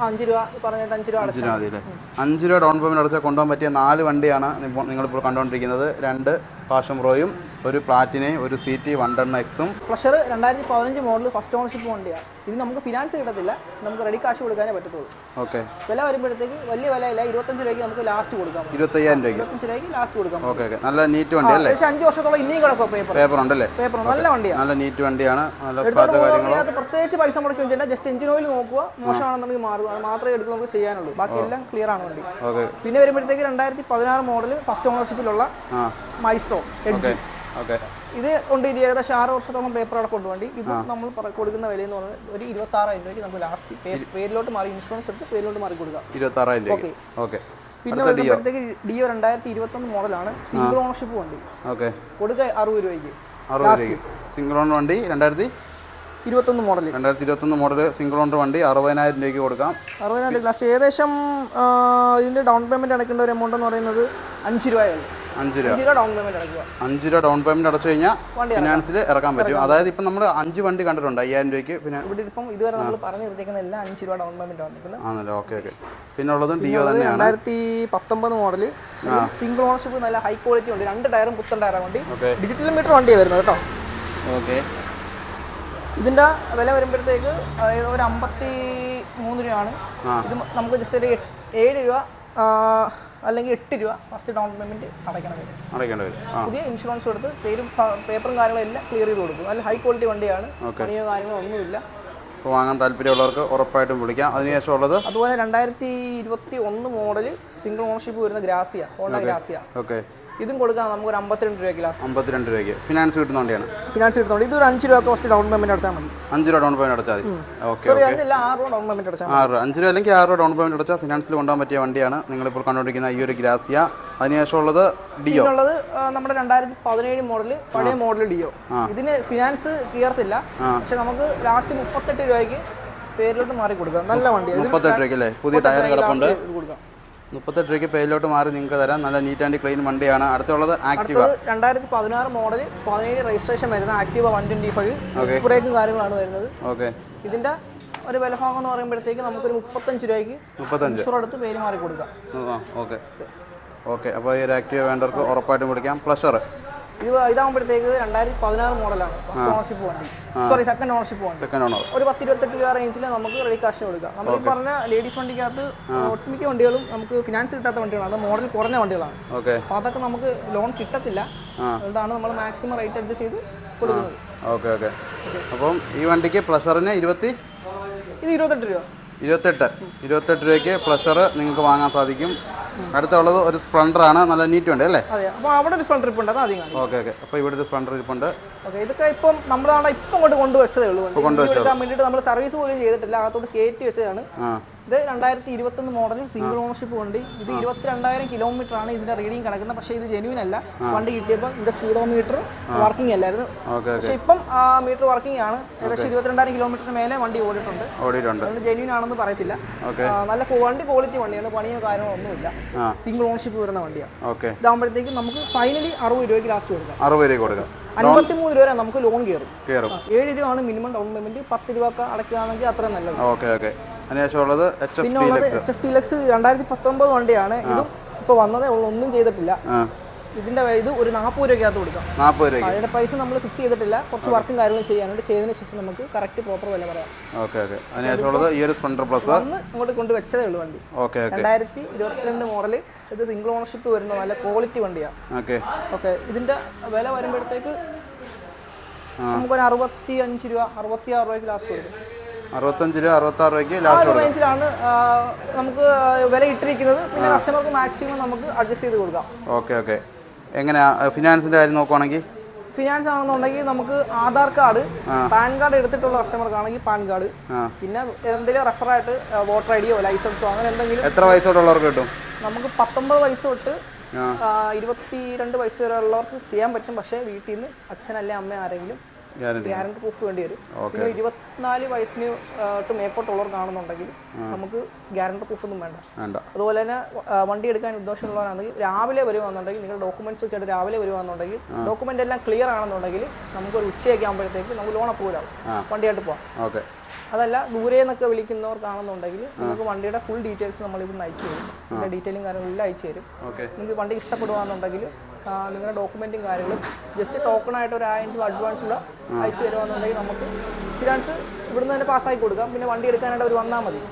അഞ്ച് രൂപ പറഞ്ഞിട്ട് അഞ്ച് രൂപ അഞ്ച് അടച്ചു രൂപ മതി അല്ലേ? അഞ്ച് രൂപ ഡൗൺ പേയ്മെന്റ് അടച്ചാൽ കൊണ്ടുപോകാൻ പറ്റിയ നാല് വണ്ടിയാണ് നിങ്ങൾ ഇപ്പോൾ നിങ്ങളിപ്പോൾ കണ്ടുകൊണ്ടിരിക്കുന്നത്. രണ്ട് പാഷൻ പ്രോയും ഒരു പ്ലാറ്റിനയും ഒരു സി ടി വൺ ടെൺ എക്സും പ്ലഷർ രണ്ടായിരത്തി പതിനഞ്ച് മോഡൽ ഫസ്റ്റ് ഓണർഷിപ്പ് വണ്ടിയാണ് ഇത് നമുക്ക് ഫിനാൻസ് കിട്ടത്തില്ല നമുക്ക് റെഡി കാശ് കൊടുക്കാനേ പറ്റത്തുള്ളൂ. ഓക്കെ. വില വരുമ്പോഴത്തേക്ക് വലിയ വിലയില്ല ഇരുപത്തഞ്ച് രൂപയ്ക്ക് നമുക്ക് ലാസ്റ്റ് കൊടുക്കാം. ഇരുപത്തയ്യായിരം രൂപയ്ക്ക്? ഇരുപത്തഞ്ച് രൂപയ്ക്ക് ലാസ്റ്റ് കൊടുക്കാം. Okay okay. നല്ല നീറ്റ് വണ്ടി അല്ലേ അഞ്ച് വർഷത്തോളം ഇനിയും കിടക്കും പേപ്പർ പേപ്പർ ഉണ്ടല്ലേ? പേപ്പർ നല്ല വണ്ടിയാണ് നല്ല നീറ്റ് വണ്ടിയാണ്. നല്ല എടുത്തോണ്ട് കാര്യങ്ങളോ. പോകുന്നതിനകത്ത് പ്രത്യേകിച്ച് പൈസ മുടക്കി വെച്ചാൽ ജസ്റ്റ് എഞ്ചിൻ ഓയിൽ നോക്കുക. മോശമാണെന്നുണ്ടെങ്കിൽ മാറുക. അത് മാത്രമേ എടുക്കുക നമുക്ക് ചെയ്യാനുള്ളൂ. ബാക്കി എല്ലാം ക്ലിയർ ആണ് വണ്ടി. ഓക്കെ. പിന്നെ വരുമ്പോഴത്തേക്ക് രണ്ടായിരത്തി പതിനാറ് മോഡൽ ഫസ്റ്റ് ഓണർഷിപ്പിലുള്ള മൈസ്ട്രോ എഡ്ജ്. ഇത് കൊണ്ട് ഇനി ഏകദേശം ആറ് വർഷത്തോളം പേപ്പർ അടക്കം വണ്ടി ഇത് നമ്മൾ കൊടുക്കുന്ന വില എന്ന് പറഞ്ഞാൽ ഒരു ഇരുപത്തി ആറായിരം രൂപയ്ക്ക് നമുക്ക് ലാസ്റ്റ് പേരിലോട്ട് മാറി ഇൻഷുറൻസ് എടുത്ത് പേരിലോട്ട് മാറി കൊടുക്കാം ഇരുപത്താറായിരം രൂപ ഓക്കെ. പിന്നെ വരുമ്പോഴത്തേക്ക് ഡിയോ രണ്ടായിരത്തി ഇരുപത്തൊന്ന് മോഡലാണ് സിംഗിൾ ഓണർഷിപ്പ് വണ്ടി. ഓക്കെ. കൊടുക്കുക അറുപത് രൂപയ്ക്ക്. സിംഗിൾ ഓണർ വണ്ടി രണ്ടായിരത്തി ഇരുപത്തൊന്ന് മോഡൽ രണ്ടായിരത്തി ഇരുപത്തൊന്ന് മോഡൽ സിംഗിൾ ഓണർ വണ്ടി അറുപതിനായിരം രൂപയ്ക്ക് കൊടുക്കാം. അറുപതിനായിരം ലാസ്റ്റ് ഏകദേശം ഇതിന്റെ ഇതിന്റെ ഡൗൺ പേയ്മെന്റ് അടയ്ക്കേണ്ട ഒരു എമൗണ്ട് എന്ന് പറയുന്നത് അഞ്ച് രൂപയുള്ളൂ അഞ്ച് രൂപ. ഡൗൺ പേയ്മെന്റ് അടയ്ക്കുക. അഞ്ച് രൂപ ഡൗൺ പേയ്മെന്റ് അടച്ചു കഴിഞ്ഞാൽ ഫിനാൻസിൽ ഇറക്കാൻ പറ്റും. അതായത് ഇപ്പം നമ്മൾ അഞ്ച് വണ്ടി കണ്ടിട്ടുണ്ട് അയ്യായിരം രൂപയ്ക്ക് പിന്നെ ഇവിടെ ഇപ്പം ഇതുവരെ നമ്മൾ പറഞ്ഞു നിർത്തിക്കുന്ന എല്ലാം അഞ്ച് രൂപ ഡൗൺ പേയ്മെന്റ് വന്നിരിക്കുന്നത്. ആണല്ലോ? Okay okay. പിന്നെ ഉള്ളതും ഡിയോ തന്നെയാണ്. രണ്ടായിരത്തി പത്തൊമ്പത് മോഡൽ സിംഗിൾ ഓണർഷിപ്പ് നല്ല ഹൈ ക്വാളിറ്റി ഉണ്ട് രണ്ട് ടയറും പുത്തൻ ടയറാണ് വണ്ടി. ഡിജിറ്റൽ മീറ്റർ വണ്ടിയാണ് വരുന്നത് കേട്ടോ. ഓക്കെ. ഇതിന്റെ വില വരുമ്പോഴത്തേക്ക് ഒരു അമ്പത്തി മൂന്ന് രൂപയാണ് ഇത് നമുക്ക് ജസ്റ്റ് ഒരു ഏഴ് രൂപ അല്ലെങ്കിൽ എട്ട് രൂപ ഫസ്റ്റ് ഡൗൺ പേയ്മെന്റ് അടയ്ക്കണം വരും. അടയ്ക്കേണ്ടി വരും. ആ. പുതിയ ഇൻഷുറൻസ് എടുത്ത് പേരും ഫ- പേപ്പറും കാര്യങ്ങളും എല്ലാം ക്ലിയർ ചെയ്ത് കൊടുക്കും. നല്ല ഹൈ ക്വാളിറ്റി വണ്ടിയാണ്. പണിയോ കാര്യങ്ങളോ ഒന്നുമില്ല. അപ്പോൾ വാങ്ങാൻ താല്പര്യമുള്ളവർക്ക് ഉറപ്പായിട്ടും വിളിക്കാം. അതിനുശേഷം ഉള്ളത് അതുപോലെ രണ്ടായിരത്തി ഇരുപത്തി ഒന്ന് മോഡൽ സിംഗിൾ ഓണർഷിപ്പ് വരുന്ന ഗ്രാസിയ ഹോണ്ട ഗ്രാസിയ. ഓക്കെ ഇതും കൊടുക്കാം. നമുക്ക് ഒരു അമ്പത്തിരണ്ട് രൂപയ്ക്ക് ലാസ്റ്റ് അമ്പത്തിരണ്ട് രൂപയ്ക്ക്. ഫിനാൻസ് കിട്ടുന്ന വണ്ടിയാണ്. ഫിനാൻസ് ഇത് ഇതൊരു അഞ്ച് രൂപ ഫസ്റ്റ് ഡൗൺ പേയ്മെന്റ് അടച്ചാൽ മതി. അഞ്ച് രൂപ ഡൗൺ പേയ്മെന്റ് അടച്ചാൽ മതി. ഓക്കെ സോറി അഞ്ചല്ല ആറ് രൂപ ഡൗൺ പേയ്മെന്റ് അടച്ചാൽ ആറ് അഞ്ച് രൂപ അല്ലെങ്കിൽ ആറ് രൂപ ഡൗൺ പേയ്മെന്റ് അടച്ചാൽ ഫിനാൻസിൽ കൊണ്ടുപോകാൻ പറ്റിയ വണ്ടിയാണ്. നിങ്ങളിപ്പോൾ കണ്ടുകൊണ്ടിരിക്കുന്ന ഈ ഒരു ഗ്രാസിയ. അതിനുശേഷം ഉള്ളത് ഡിയോ ഉള്ളത് നമ്മുടെ രണ്ടായിരത്തി പതിനേഴ് മോഡൽ പഴയ മോഡൽ ഡിയോ. ഇതിന് ഫിനാൻസ് കീർത്തില്ല പക്ഷെ നമുക്ക് ലാസ്റ്റ് മുപ്പത്തെട്ട് രൂപയ്ക്ക് പേരിലോട്ട് മാറി കൊടുക്കാം നല്ല വണ്ടിയാണ് മുപ്പത്തെട്ട് രൂപയ്ക്ക് അല്ലേ? പുതിയ ടയർ കിടപ്പുണ്ട്. കൊടുക്കാം. മുപ്പത്തെട്ട് രൂപയ്ക്ക് പേരിലോട്ട് മാറി നിങ്ങൾക്ക് തരാം. നല്ല നീറ്റ് ആൻഡ് ക്ലീൻ വണ്ടിയാണ്. അടുത്തുള്ളത് ആക്റ്റീവ രണ്ടായിരത്തി പതിനാറ് മോഡൽ പതിനേഴ് രജിസ്ട്രേഷൻ വരുന്ന ആക്റ്റീവ വൺ ട്വന്റി ഫൈവ് ബ്രേക്കും കാര്യങ്ങളാണ് വരുന്നത്. ഓക്കെ ഇതിന്റെ ഒരു വിലഭാഗം എന്ന് പറയുമ്പോഴത്തേക്ക് നമുക്കൊരു മുപ്പത്തഞ്ച് രൂപയ്ക്ക് മുപ്പത്തഞ്ച്. ഇൻഷുർ എടുത്ത് പേര് മാറി കൊടുക്കാം ഓക്കെ ഓക്കെ അപ്പോൾ ഈ ഒരു ആക്റ്റീവ വേണ്ടവർക്ക് ഉറപ്പായിട്ടും വിളിക്കാം. പ്ലഷർ ഇത് ഇതാകുമ്പോഴത്തേക്ക് രണ്ടായിരത്തി പതിനാറ് മോഡലാണ് ഫസ്റ്റ് ഓണർഷിപ്പ് വണ്ടി സോറി സെക്കൻഡ് ഓണർഷിപ്പ് വണ്ടി സെക്കൻഡ് ഓണർ ഒരു പത്ത് ഇരുപത്തെട്ട് രൂപ റേഞ്ചിൽ നമുക്ക് റെഡി കാശ് കൊടുക്കാം. നമ്മൾ ഈ പറഞ്ഞ ലേഡീസ് വണ്ടിക്കകത്ത് ഒട്ടുമിക്ക വണ്ടികളും നമുക്ക് ഫിനാൻസ് കിട്ടാത്ത വണ്ടികളാണ്. അത് മോഡൽ കുറഞ്ഞ വണ്ടികളാണ്. അപ്പോൾ അതൊക്കെ നമുക്ക് ലോൺ കിട്ടത്തില്ല. അതുകൊണ്ടാണ് നമ്മൾ മാക്സിമം റേറ്റ് അഡ്ജസ്റ്റ് ചെയ്ത് കൊടുക്കുന്നത്. ഓക്കെ ഓക്കെ അപ്പം ഈ വണ്ടിക്ക് പ്ലഷറിന് ഇരുപത്തി? ഇത് ഇരുപത്തെട്ട് രൂപ. ഇരുപത്തെട്ട്. ഇരുപത്തെട്ട് രൂപയ്ക്ക് പ്ലഷർ നിങ്ങൾക്ക് വാങ്ങാൻ സാധിക്കും. അടുത്തുള്ളത് ഒരു സ്പ്ലണ്ടർ ആണ് നല്ല നീറ്റ് ഉണ്ട് അല്ലേ? അവിടെ ഒരു സ്പ്ലണ്ടർ ഇപ്പുണ്ട് ഓക്കെ ഓക്കെ. അപ്പോൾ ഇവിടെ ഒരു സ്പ്ലണ്ടർ ഇരിപ്പുണ്ട്. ഓക്കെ ഇതൊക്കെ ഇപ്പം നമ്മളാണ് ഇപ്പം കൊണ്ട് കൊണ്ടുവച്ചതേ ഉള്ളൂ. എടുക്കാൻ വേണ്ടിയിട്ട് നമ്മൾ സർവീസ് പോലും ചെയ്തിട്ടില്ല. അകത്തോട്ട് കയറ്റി വെച്ചതാണ്. ഇത് രണ്ടായിരത്തി ഇരുപത്തൊന്ന് മോഡൽ സിംഗിൾ ഓണർഷിപ്പ് വണ്ടി ഇത് ഇരുപത്തിരണ്ടായിരം കിലോമീറ്റർ ആണ് ഇതിന്റെ റീഡിംഗ് കിടക്കുന്നത്. പക്ഷേ ഇത് ജെന്യൂൻ അല്ല. വണ്ടി കിട്ടിയപ്പോൾ ഇതിന്റെ സ്പീഡോമീറ്റർ വർക്കിംഗ് അല്ലായിരുന്നു. പക്ഷെ ഇപ്പം ആ മീറ്റർ വർക്കിംഗ് ആണ്. ഏകദേശം ഇരുപത്തിരണ്ടായിരം കിലോമീറ്ററിന് മേലെ വണ്ടി ഓടിയിട്ടുണ്ട്. അതുകൊണ്ട് ജെന്യൂൻ ആണെന്ന് പറയത്തില്ല. നല്ല വണ്ടി ക്വാളിറ്റി വണ്ടിയാണ്. പണിയോ കാര്യങ്ങളോ ഒന്നുമില്ല. സിംഗിൾ ഓണർഷിപ്പ് വരുന്ന വണ്ടിയാണ് ഓക്കെ ഇതാകുമ്പോഴത്തേക്കും നമുക്ക് ഫൈനലി അറുപത് രൂപയ്ക്ക് ലാസ്റ്റ് കൊടുക്കാം. അറുപത് രൂപ കൊടുക്കാം. അൻപത്തി മൂന്ന് രൂപ നമുക്ക് ലോൺ കയറും കയറും ഏഴ് രൂപയാണ് മിനിമം ഡൗൺ പേയ്മെന്റ് പത്ത് രൂപ അടയ്ക്കുകയാണെങ്കിൽ അത്രയും നല്ലത്. ഓക്കെ ഓക്കെ അതിനുശേഷം ഉള്ളത് എച്ച് എഫ് ഡിലക്സ് രണ്ടായിരത്തി പത്തൊമ്പത് വണ്ടിയാണ്. ഇതും ഇപ്പൊ വന്നതേ ഉള്ളൂ. ഒന്നും ചെയ്തിട്ടില്ല. ഇതിന്റെ ഇത് ഒരു നാൽപ്പത് രൂപയ്ക്കകത്ത് കൊടുക്കാം. നാൽപ്പത് രൂപ അതിന്റെ പ്രൈസ് നമ്മൾ ഫിക്സ് ചെയ്തിട്ടില്ല. കുറച്ച് വർക്കും കാര്യങ്ങളും ചെയ്യാനുണ്ട്. ചെയ്തതിന് ശേഷം നമുക്ക് കറക്റ്റ് പ്രോപ്പർ വില പറയാം. Okay okay. അതിനുശേഷം ഉള്ളത് ഈ ഒരു സ്പ്ലണ്ടർ പ്ലസ് അന്ന് അങ്ങോട്ട് കൊണ്ട് വെച്ചതേ ഉള്ളൂ വണ്ടി. Okay okay. രണ്ടായിരത്തി ഇരുപത്തിരണ്ട് മോഡൽ ഇത് സിംഗിൾ ഓണർഷിപ്പ് വരുന്ന നല്ല ക്വാളിറ്റി വണ്ടിയാണ് ഓക്കെ. ഓക്കെ ഇതിന്റെ വില വരുമ്പോഴത്തേക്ക് നമുക്കൊരു അറുപത്തി അഞ്ച് രൂപ അറുപത്തി ആറ് രൂപയ്ക്ക് ലാസ്റ്റ് കൊടുക്കും. അറുപത്തഞ്ച് രൂപ അറുപത്താറ് രൂപയ്ക്ക് ലാസ്റ്റ് റേഞ്ചിലാണ് നമുക്ക് വില ഇട്ടിരിക്കുന്നത്. പിന്നെ കസ്റ്റമർക്ക് മാക്സിമം നമുക്ക് അഡ്ജസ്റ്റ് ചെയ്ത് കൊടുക്കാം. Okay okay. എങ്ങനെയാ ഫിനാൻസിന്റെ കാര്യം നോക്കുവാണെങ്കിൽ ഫിനാൻസ് ആണെന്നുണ്ടെങ്കിൽ നമുക്ക് ആധാർ കാർഡ് പാൻ കാർഡ് എടുത്തിട്ടുള്ള കസ്റ്റമർക്കാണെങ്കിൽ പാൻ കാർഡ്. പിന്നെ എന്തെങ്കിലും റെഫറായിട്ട് വോട്ടർ ഐ ഡിയോ ലൈസൻസോ അങ്ങനെ എന്തെങ്കിലും എത്ര വയസ്സോടുള്ളവർക്ക് കിട്ടും? നമുക്ക് പത്തൊമ്പത് വയസ്സ് തൊട്ട് ആ. ആ, ഇരുപത്തി രണ്ട് വയസ്സ് വരെ ഉള്ളവർക്ക് ചെയ്യാൻ പറ്റും. പക്ഷേ വീട്ടിൽ നിന്ന് അച്ഛനല്ലേ അമ്മ ആരെങ്കിലും ഗ്യാരണ്ടി പ്രൂഫ് വേണ്ടി വരും. പിന്നെ ഇരുപത്തിനാല് വയസ്സിന് തൊട്ട് മേപ്പോട്ടുള്ളവർക്കാണെന്നുണ്ടെങ്കിൽ നമുക്ക് ഗ്യാരണ്ടി പ്രൂഫ് ഒന്നും വേണ്ട. അതുപോലെ തന്നെ വണ്ടി എടുക്കാൻ ഉദ്ദേശമുള്ളവരാണെങ്കിൽ രാവിലെ വരുവാണെന്നുണ്ടെങ്കിൽ നിങ്ങളുടെ ഡോക്യുമെന്റ്സ് ഒക്കെ ആയിട്ട് രാവിലെ വരുവാണെന്നുണ്ടെങ്കിൽ ഡോക്യുമെന്റ് എല്ലാം ക്ലിയർ ആണെന്നുണ്ടെങ്കിൽ നമുക്ക് ഒരു ഉച്ചയൊക്കെ ആകുമ്പോഴത്തേക്ക് നമുക്ക് ലോൺ അപ്രൂവൽ ആവും. വണ്ടിയായിട്ട് പോവാം. ഓക്കെ. അതല്ല ദൂരെ നിന്നൊക്കെ വിളിക്കുന്നവർക്കാണെന്നുണ്ടെങ്കിൽ നിങ്ങൾക്ക് വണ്ടിയുടെ ഫുൾ ഡീറ്റെയിൽസ് നമ്മൾ ഇവിടുന്ന് അയച്ചു തരും. ഡീറ്റെയിലും കാര്യങ്ങളെല്ലാം അയച്ചു തരും. നിങ്ങൾക്ക് വണ്ടി ഇഷ്ടപ്പെടുവാണെന്നുണ്ടെങ്കിൽ ആ, നിങ്ങളുടെ ഡോക്യുമെന്റും കാര്യങ്ങളും ജസ്റ്റ് ടോക്കൺ ആയിട്ട് ഒരു ആയിരം രൂപ അഡ്വാൻസ് കൂടെ അയച്ചു തരുവാന്നുണ്ടെങ്കിൽ നമുക്ക് ഫിനാൻസ് ഇവിടുന്ന് തന്നെ പാസ്സാക്കി കൊടുക്കാം. പിന്നെ വണ്ടി എടുക്കാനായിട്ട് അവർ വന്നാൽ മതി.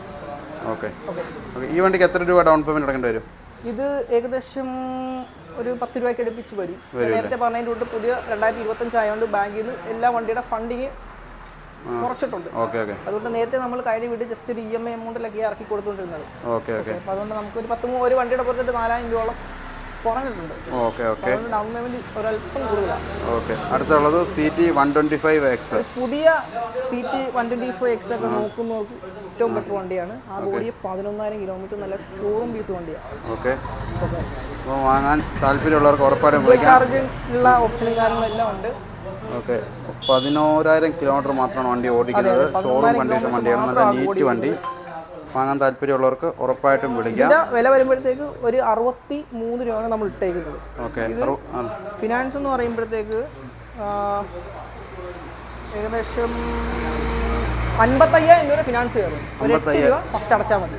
ഓക്കെ ഈ വണ്ടിക്ക് എത്ര രൂപ ഡൗൺ പേയ്മെന്റ് അടക്കേണ്ടി വരും? ഇത് ഏകദേശം ഒരു പത്ത് രൂപയ്ക്ക് അടുപ്പിച്ച് വരും. നേരത്തെ പറഞ്ഞതിന്റെ തൊട്ട് പുതിയ രണ്ടായിരത്തി ഇരുപത്തഞ്ച് ആയതുകൊണ്ട് ബാങ്കിൽ നിന്ന് എല്ലാ വണ്ടിയുടെ ഫണ്ടിങ് കുറച്ചിട്ടുണ്ട്. ഓക്കെ ഓക്കെ അതുകൊണ്ട് നേരത്തെ നമ്മൾ കഴിഞ്ഞ വീട് ജസ്റ്റ് ഒരു ഇ എം ഐ എമൗണ്ടിലൊക്കെ ഇറക്കി കൊടുത്തുകൊണ്ടിരുന്നത്. ഓക്കെ ഓക്കെ അപ്പോൾ അതുകൊണ്ട് നമുക്ക് ഒരു പത്ത് ഒരു വണ്ടിയുടെ പുറത്തിട്ട് നാലായിരം രൂപയോളം കുറഞ്ഞിട്ടുണ്ട്. Okay okay. ഡൗൺ പേയ്മെന്റ് ഒരല്പം കൂടുതലാണ്. ഓക്കെ. അടുത്തുള്ളത് C T one twenty five X പുതിയ C T one twenty five X ഒക്കെ നോക്കുന്ന ഏറ്റവും ബെറ്റർ വണ്ടിയാണ്. ആ ബോഡി പതിനൊന്നായിരം കിലോമീറ്റർ നല്ല ഷോറൂം പീസ് വണ്ടിയാണ് ഓക്കെ. അപ്പോൾ വാങ്ങാൻ താല്പര്യമുള്ളവർക്ക് ഉറപ്പായിട്ടും ഉള്ള ഓപ്ഷനും കാര്യങ്ങളെല്ലാം ഉണ്ട്. ഓക്കെ. പതിനോരായിരം കിലോമീറ്റർ മാത്രമാണ് വണ്ടി ഓടിക്കുന്നത്. ഷോറൂം കണ്ടീഷൻ വണ്ടിയാണ്. നല്ല നീറ്റ് വണ്ടി. വാങ്ങാൻ താല്പര്യമുള്ളവർക്ക് ഉറപ്പായിട്ടും വിളിക്കാം. വില വരുമ്പോഴത്തേക്ക് ഒരു അറുപത്തി മൂന്ന് രൂപയാണ് നമ്മൾ ഇട്ടേക്കുന്നത്. ഓക്കെ ഫിനാൻസ് എന്ന് പറയുമ്പോഴത്തേക്ക് ഏകദേശം അൻപത്തയ്യായിരം രൂപ ഫിനാൻസ് കയറും. ഒരു എട്ട് രൂപ ഫസ്റ്റ് അടച്ചാൽ മതി.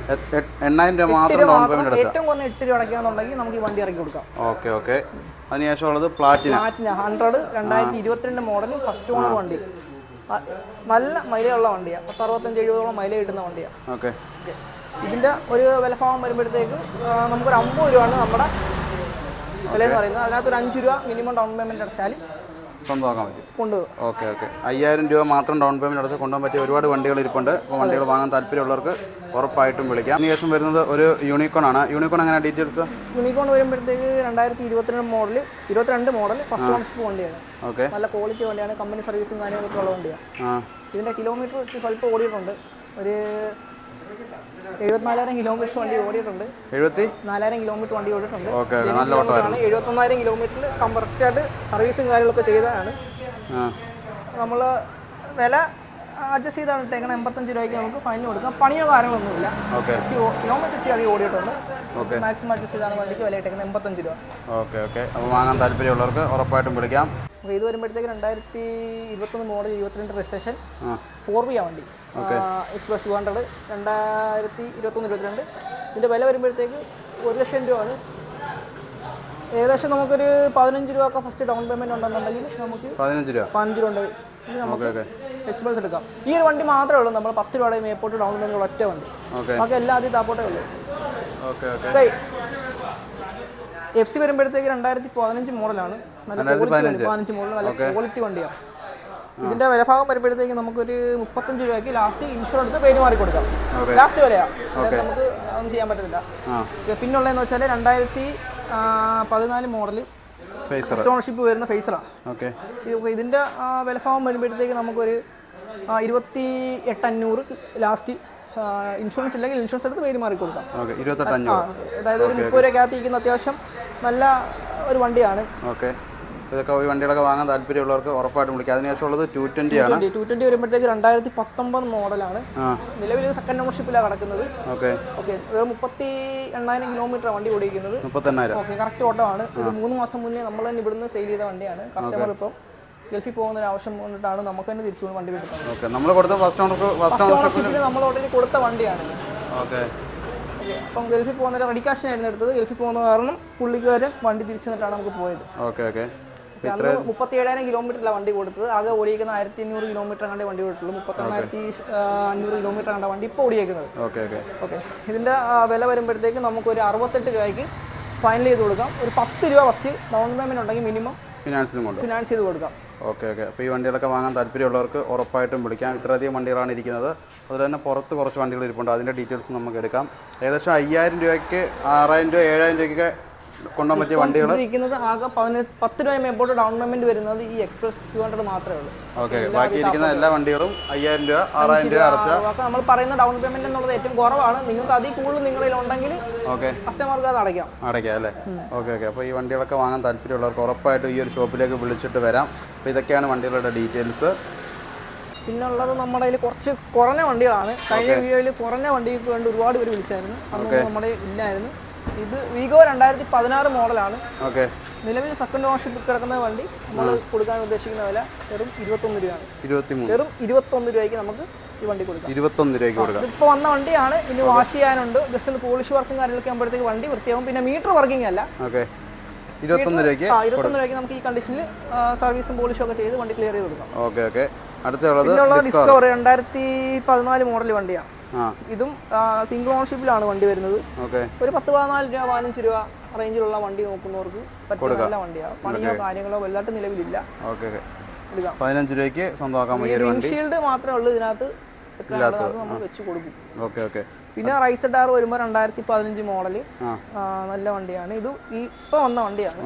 എണ്ണായിരം രൂപ മാത്രം ഡൗൺ പേയ്മെന്റ് ഏറ്റവും കുറഞ്ഞ എട്ട് രൂപ അടയ്ക്കാന്നുണ്ടെങ്കിൽ നമുക്ക് ഈ വണ്ടി ഇറക്കി കൊടുക്കാം. Okay okay. അതിനുശേഷമുള്ളത് Platina. Platina hundred രണ്ടായിരത്തി ഇരുപത്തിരണ്ട് മോഡൽ ഫസ്റ്റ് ഓണർ വണ്ടി. നല്ല മൈലയുള്ള വണ്ടിയാണ് പത്ത് അറുപത്തഞ്ച് എഴുപതോളം മൈലേജ് കിട്ടുന്ന വണ്ടിയാണ് ഓക്കെ. ഇതിന്റെ ഒരു വിലഭാവം വരുമ്പോഴത്തേക്ക് നമുക്കൊരു അമ്പത് രൂപയാണ് നമ്മുടെ വില എന്ന് പറയുന്നത്. അതിനകത്ത് ഒരു അഞ്ച് രൂപ മിനിമം ഡൗൺ പേയ്മെന്റ് അടച്ചാൽ സ്വന്തമാക്കാൻ പറ്റും. കൊണ്ടുപോകും. Okay okay. അയ്യായിരം രൂപ മാത്രം ഡൗൺ പേയ്മെന്റ് അടച്ച് കൊണ്ടുപോകാൻ പറ്റിയ ഒരുപാട് വണ്ടികൾ ഇരിപ്പുണ്ട്. അപ്പോൾ വണ്ടികൾ വാങ്ങാൻ താല്പര്യമുള്ളവർക്ക് ഉറപ്പായിട്ടും വിളിക്കാം. അതിനുശേഷം വരുന്നത് ഒരു യൂണിക്കോൺ ആണ്. യൂണിക്കോൺ എങ്ങനെ ഡീറ്റെയിൽസ് യൂണിക്കോൺ വരുമ്പോഴത്തേക്ക് രണ്ടായിരത്തി ഇരുപത്തിരണ്ട് മോഡൽ ഇരുപത്തിരണ്ട് മോഡൽ ഫസ്റ്റ് ഓൺഷിപ്പ് വണ്ടിയാണ്. ഓക്കെ. നല്ല ക്വാളിറ്റി വണ്ടിയാണ്. കമ്പനി സർവീസും കാര്യങ്ങളൊക്കെ ഉള്ള വണ്ടിയാണ് ആ. ഇതിന്റെ കിലോമീറ്റർ വെച്ച് സ്വല്പം ഓടിയിട്ടുണ്ട്. ഒരു എഴുപത്തിനാലായിരം കിലോമീറ്റർ വണ്ടി ഓടിയിട്ടുണ്ട്. എഴുപത്തി? നാലായിരം കിലോമീറ്റർ വണ്ടി ഓടിയിട്ടുണ്ട്. ഓക്കെ നല്ല ഓട്ടമാണ് എഴുപത്തൊന്നായിരം കിലോമീറ്ററിൽ കറക്റ്റായിട്ട് സർവീസും കാര്യങ്ങളൊക്കെ ചെയ്തതാണ്. നമ്മൾ വില അഡ്ജസ്റ്റ് ചെയ്താണ് ഇട്ടേക്കണം എൺപത്തഞ്ച് രൂപയ്ക്ക് നമുക്ക് ഫൈൻ കൊടുക്കാം. പണിയോ കാര്യങ്ങളൊന്നുമില്ല. കിലോമീറ്റർ ഇച്ചിരി അധികം ഓടിയിട്ടുണ്ട്. മാക്സിമം അഡ്ജസ്റ്റ് ചെയ്താണ് വണ്ടിക്ക് വില ഇട്ടേക്കുന്നത് എൺപത്തഞ്ച് രൂപ. Okay okay. അപ്പോൾ വാങ്ങാൻ താല്പര്യമുള്ളവർക്ക് ഉറപ്പായിട്ടും വിളിക്കാം. ഇത് വരുമ്പോഴത്തേക്ക് രണ്ടായിരത്തി ഇരുപത്തൊന്ന് മോഡൽ ഇരുപത്തിരണ്ട് രജിസ്ട്രേഷൻ ഫോർ വി ആ വണ്ടി. എക്സ്പ്രസ് ടു ഹൺഡ്രഡ് രണ്ടായിരത്തി ഇരുപത്തൊന്ന് ഇരുപത്തിരണ്ട്. ഇതിന്റെ വില വരുമ്പോഴത്തേക്ക് ഒരു ലക്ഷം രൂപയാണ്. ഏകദേശം നമുക്കൊരു പതിനഞ്ച് രൂപ ഒക്കെ ഫസ്റ്റ് ഡൗൺ പേയ്മെന്റ് ഉണ്ടെന്നുണ്ടെങ്കിൽ നമുക്ക് പതിനഞ്ച് രൂപ. പതിനഞ്ച് രൂപ ഉണ്ട്. നമുക്ക് ഓക്കെ എക്സ്പ്രസ് എടുക്കാം. ഈ ഒരു വണ്ടി മാത്രമേ ഉള്ളൂ. നമ്മൾ പത്ത് രൂപയുടെ മേപ്പോട്ട് ഡൗൺ പേയ്മെന്റ് ഉള്ള ഒറ്റ വണ്ടി. ബാക്കി എല്ലാ ആദ്യം താപ്പോട്ടേ ഉള്ളൂ. എഫ് സി വരുമ്പോഴത്തേക്ക് രണ്ടായിരത്തി പതിനഞ്ച് മോഡലാണ് നല്ല പതിനഞ്ച്. മോഡൽ നല്ല ക്വാളിറ്റി വണ്ടിയാണ്. ഇതിന്റെ വിലഭാഗം വരുമ്പോഴത്തേക്ക് നമുക്കൊരു മുപ്പത്തഞ്ച് രൂപയ്ക്ക് ലാസ്റ്റ് ഇൻഷുറൻസ് എടുത്ത് പേര് മാറി കൊടുക്കാം. ലാസ്റ്റ് വിലയാണ് ഇതിനകത്ത് നമുക്ക് ഒന്നും ചെയ്യാൻ പറ്റത്തില്ല. പിന്നുള്ളതെന്ന് വെച്ചാൽ രണ്ടായിരത്തി പതിനാല് മോഡൽ ഓണർഷിപ്പ് വരുന്ന ഫേസറാണ് ഓക്കെ. ഇതിന്റെ വിലഭാഗം വരുമ്പോഴത്തേക്ക് നമുക്കൊരു ഇരുപത്തി എട്ട് അഞ്ഞൂറ് ലാസ്റ്റ് ഇൻഷുറൻസ് ഇല്ലെങ്കിൽ ഇൻഷുറൻസ് എടുത്ത് പേര് മാറി കൊടുക്കാം അതായത് ഒരു മുപ്പത് രൂപയ്ക്കകത്ത് ഇരിക്കുന്ന അത്യാവശ്യം നല്ല ഒരു വണ്ടിയാണ്. ഓക്കെ. ഇതൊക്കെ ഈ വണ്ടികളൊക്കെ വാങ്ങാൻ താല്പര്യമുള്ളവർക്ക് ഉറപ്പായിട്ടും വിളിക്കാം. അതിനുശേഷമുള്ളത് ടു ട്വന്റി ആണ്. ടു ട്വന്റി വരുമ്പോഴത്തേക്ക് രണ്ടായിരത്തി പത്തൊമ്പത് മോഡലാണ് നിലവിൽ സെക്കൻഡ് ഓണർഷിപ്പിലാണ് കിടക്കുന്നത്. ഓക്കെ. ഓക്കെ. മുപ്പത്തി എണ്ണായിരം കിലോമീറ്റർ വണ്ടി ഓടിക്കുന്നത് മുപ്പത്തെണ്ണായിരം. ഓക്കെ കറക്റ്റ് ഓട്ടമാണ് ഇത് മൂന്ന് മാസം മുന്നേ നമ്മൾ തന്നെ ഇവിടുന്ന് സെയിൽ ചെയ്ത വണ്ടിയാണ്. കസ്റ്റമർ ഇപ്പം ഗൾഫിൽ പോകുന്ന ഒരു ആവശ്യം വന്നിട്ടാണ് നമുക്ക് തന്നെ തിരിച്ചു വണ്ടി കിട്ടുന്നത്. ഓക്കെ. നമ്മൾ കൊടുത്ത ഫസ്റ്റ് ഓണർ ഫസ്റ്റ് ഓണർഷിപ്പിൽ നമ്മൾ ഓൾറെഡി കൊടുത്ത വണ്ടിയാണ്. ഓക്കെ. അപ്പം ഗൾഫിൽ പോകുന്ന റെഡി ആയിരുന്നു എടുത്തത്. ഗൾഫിൽ പോകുന്ന കാരണം പുള്ളിക്കാരൻ വണ്ടി തിരിച്ചു നിന്നിട്ടാണ് നമുക്ക് പോയത്. Okay okay. അന്ന് മുപ്പത്തി ഏഴായിരം കിലോമീറ്ററിലാണ് വണ്ടി കൊടുത്തത് ആകെ ഓടിയിരിക്കുന്ന ആയിരത്തി അഞ്ഞൂറ് കിലോമീറ്റർ കണ്ടേ വണ്ടി കൊടുത്തുള്ളൂ മുപ്പത്തൊന്നായിരത്തി അഞ്ഞൂറ് കിലോമീറ്റർ കണ്ട വണ്ടി ഇപ്പോൾ ഓടിയേക്കുന്നത്. Okay okay. ഓക്കെ. ഇതിന്റെ വില വരുമ്പോഴത്തേക്ക് നമുക്ക് ഒരു അറുപത്തെട്ട് രൂപയ്ക്ക് ഫൈനൽ ചെയ്ത് കൊടുക്കാം. ഒരു പത്ത് രൂപ ഫസ്റ്റ് ഡൗൺ പേയ്മെന്റ് ഉണ്ടെങ്കിൽ മിനിമം ഫിനാൻസിനും കൊണ്ട് ഫിനാൻസ് ചെയ്ത് കൊടുക്കാം. Okay okay. അപ്പോൾ ഈ വണ്ടികളൊക്കെ വാങ്ങാൻ താല്പര്യമുള്ളവർക്ക് ഉറപ്പായിട്ടും വിളിക്കാം. ഇത്രയധികം വണ്ടികളാണ് ഇരിക്കുന്നത്. അതുപോലെ തന്നെ പുറത്ത് കുറച്ച് വണ്ടികൾ ഇരിപ്പുണ്ട്. അതിന്റെ ഡീറ്റെയിൽസ് നമുക്ക് എടുക്കാം. ഏകദേശം അയ്യായിരം രൂപയ്ക്ക് ആറായിരം രൂപ ഏഴായിരം രൂപയ്ക്ക് കൊണ്ടുപോകാൻ പറ്റിയ വണ്ടികൾ ഇരിക്കുന്നത് ആകെ പതിനെട്ട് പത്ത് രൂപ മേപ്പോട്ട് ഡൗൺ പേയ്മെന്റ് വരുന്നത് ഈ എക്സ്പ്രസ് ടു ഹൺഡ്രഡ് മാത്രമേ ഉള്ളൂ. ഓക്കെ ബാക്കി ഇരിക്കുന്ന എല്ലാ വണ്ടികളും അയ്യായിരം രൂപ ആറായിരം രൂപ അടച്ച നമ്മൾ പറയുന്ന ഡൗൺ പേയ്മെന്റ് എന്നുള്ളത് ഏറ്റവും കുറവാണ്. നിങ്ങൾക്ക് അതിൽ കൂടുതൽ നിങ്ങളിൽ ഉണ്ടെങ്കിൽ ഓക്കെ. കസ്റ്റമർക്ക് അത് അടയ്ക്കാം. അടയ്ക്കാം അല്ലേ? Okay okay. അപ്പോൾ ഈ വണ്ടികളൊക്കെ വാങ്ങാൻ താല്പര്യമുള്ളവർക്ക് ഉറപ്പായിട്ടും ഈ ഒരു ഷോപ്പിലേക്ക് വിളിച്ചിട്ട് വരാം. അപ്പോൾ ഇതൊക്കെയാണ് വണ്ടികളുടെ ഡീറ്റെയിൽസ്. പിന്നെ ഉള്ളത് നമ്മുടെ കയ്യിൽ കുറച്ച് കുറഞ്ഞ വണ്ടികളാണ്. കഴിഞ്ഞ വീഡിയോയിൽ കുറഞ്ഞ വണ്ടിക്ക് വേണ്ടി ഒരുപാട് പേര് വിളിച്ചായിരുന്നു. അന്ന് നമ്മുടെ ഇല്ലായിരുന്നു. ഇത് വീഗോ രണ്ടായിരത്തി പതിനാറ് മോഡലാണ്. ഓക്കെ. നിലവിൽ സെക്കൻഡ് ഓണർഷിപ്പ് കിടക്കുന്ന വണ്ടി നമ്മൾ കൊടുക്കാൻ ഉദ്ദേശിക്കുന്ന വില വെറും ഇരുപത്തൊന്ന് രൂപയാണ്. വെറും ഇരുപത്തൊന്ന് രൂപയ്ക്ക് നമുക്ക് ഈ വണ്ടി കൊടുക്കാം. ഇരുപത്തൊന്ന് രൂപയ്ക്ക് കൊടുക്കാം. ഇപ്പോൾ വന്ന വണ്ടിയാണ്. ഇനി വാഷ് ചെയ്യാനുണ്ട്. ജസ്റ്റ് ഒന്ന് പോളിഷ് വർക്കും കാര്യങ്ങളൊക്കെ ആകുമ്പോഴത്തേക്ക് വണ്ടി വൃത്തിയാവും. പിന്നെ മീറ്റർ വർക്കിംഗ് അല്ല. ഓക്കെ. ഇരുപത്തൊന്ന് രൂപയ്ക്ക് ഇരുപത്തൊന്ന് രൂപയ്ക്ക് നമുക്ക് ഈ കണ്ടീഷനിൽ സർവീസും പോളിഷും ഒക്കെ ചെയ്ത് വണ്ടി ക്ലിയർ ചെയ്ത് കൊടുക്കാം. Okay okay. അടുത്തുള്ളത് ഡിസ്കവർ രണ്ടായിരത്തി പതിനാല് മോഡൽ വണ്ടിയാണ്. ഇതും സിംഗിൾ ഓണർഷിപ്പിലാണ് വണ്ടി വരുന്നത്. ഒരു പത്ത് പതിനാല് രൂപ പതിനഞ്ച് രൂപ റേഞ്ചിലുള്ള വണ്ടി നോക്കുന്നവർക്ക് പറ്റിയ നല്ല വണ്ടിയാണ് പണിയോ കാര്യങ്ങളോ വലുതായിട്ട് നിലവിലില്ല. പതിനഞ്ച് രൂപയ്ക്ക് സ്വന്തമാക്കാൻ വിൻഷീൽഡ് മാത്രമേ ഉള്ളൂ ഇതിനകത്ത്. നമ്മൾ വെച്ച് കൊടുക്കും. പിന്നെ റൈസ് ഡാർ വരുമ്പോൾ രണ്ടായിരത്തി പതിനഞ്ച് മോഡൽ നല്ല വണ്ടിയാണ്. ഇത് ഇപ്പൊ വന്ന വണ്ടിയാണ്.